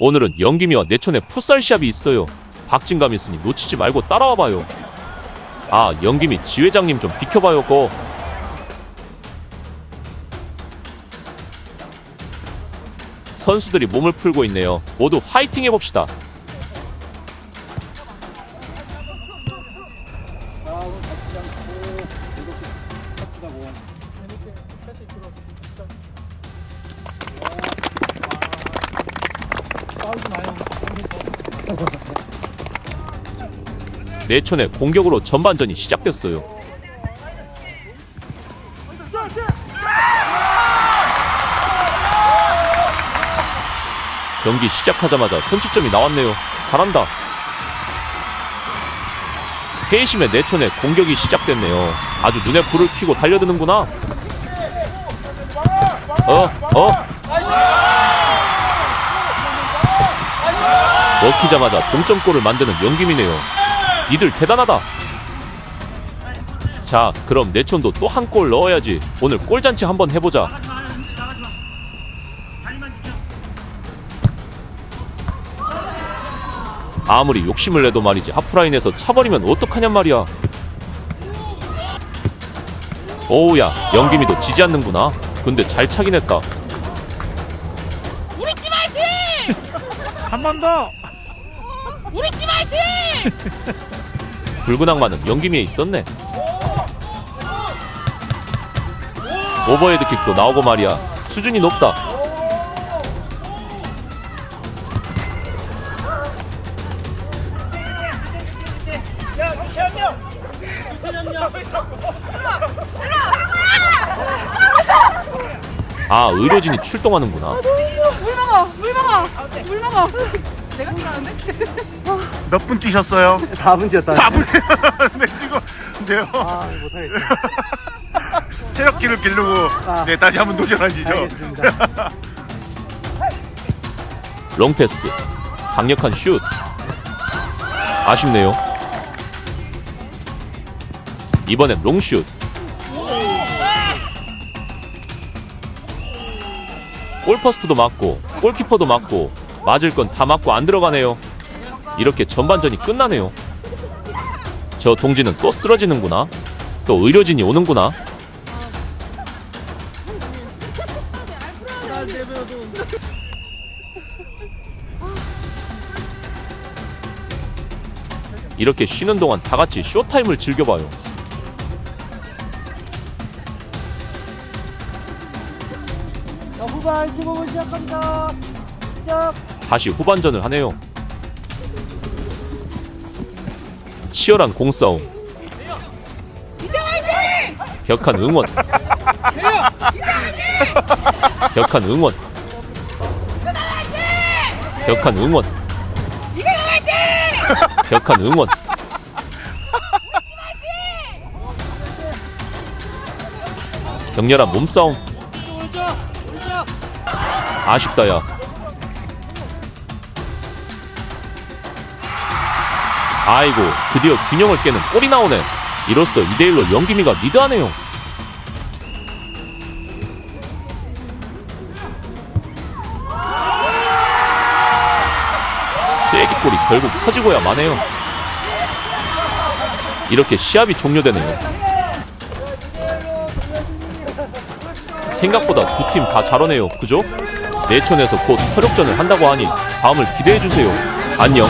오늘은 영기미와 내천의 풋살 시합이 있어요. 박진감 있으니 놓치지 말고 따라와봐요. 아, 영기미 지회장님 좀 비켜봐요, 거. 선수들이 몸을 풀고 있네요. 모두 화이팅 해봅시다. 내천의 공격으로 전반전이 시작됐어요. 경기 시작하자마자 선취점이 나왔네요. 잘한다. 회심의 내천의 공격이 시작됐네요. 아주 눈에 불을 켜고 달려드는구나. 어, 어. 먹히자마자 동점골을 만드는 영김이네요. 니들 대단하다. 자, 그럼 내천도 또 한 골 넣어야지. 오늘 골잔치 한번 해보자. 아무리 욕심을 내도 말이지 하프라인에서 차버리면 어떡하냔 말이야. 오우야, 영김이도 지지 않는구나. 근데 잘 차긴 했다. 우리 팀 화이팅! 한 번 더. 우리 팀 화이팅! 붉은 악마는 영기미에 있었네. 오버헤드킥도 나오고 말이야. 수준이 높다. 아, 의료진이 출동하는구나. 물 먹어! 물 먹어! 물 먹어! 내가 잘하는데? 몇 분 뛰셨어요? 4분 뛰었다. 4분. 네 지금 네요. 아, 못하겠어. 체력 기를 기르고 아. 네 다시 한번 도전하시죠. 알겠습니다. 롱패스. 강력한 슛. 아쉽네요. 이번엔 롱슛. 골퍼스트도 맞고 골키퍼도 맞고 맞을 건 다 맞고 안 들어가네요. 이렇게 전반전이 끝나네요. 저 동지는 또 쓰러지는구나. 또 의료진이 오는구나. 이렇게 쉬는 동안 다 같이 쇼타임을 즐겨봐요. 자, 후반 15분 시작합니다. 시작. 다시 후반전을 하네요. 치열한 공싸움. 격한 응원. 격한 응원. 격한 응원. 격한 응원. 격렬한 몸싸움. 아쉽다 야. 아이고 드디어 균형을 깨는 골이 나오네. 이로써 2대1로 영기미가 리드하네요. 쐐기골이 결국 터지고야 마네요. 이렇게 시합이 종료되네요. 생각보다 두 팀 다 잘하네요. 그죠? 내천에서 곧 서력전을 한다고 하니 다음을 기대해주세요. 안녕.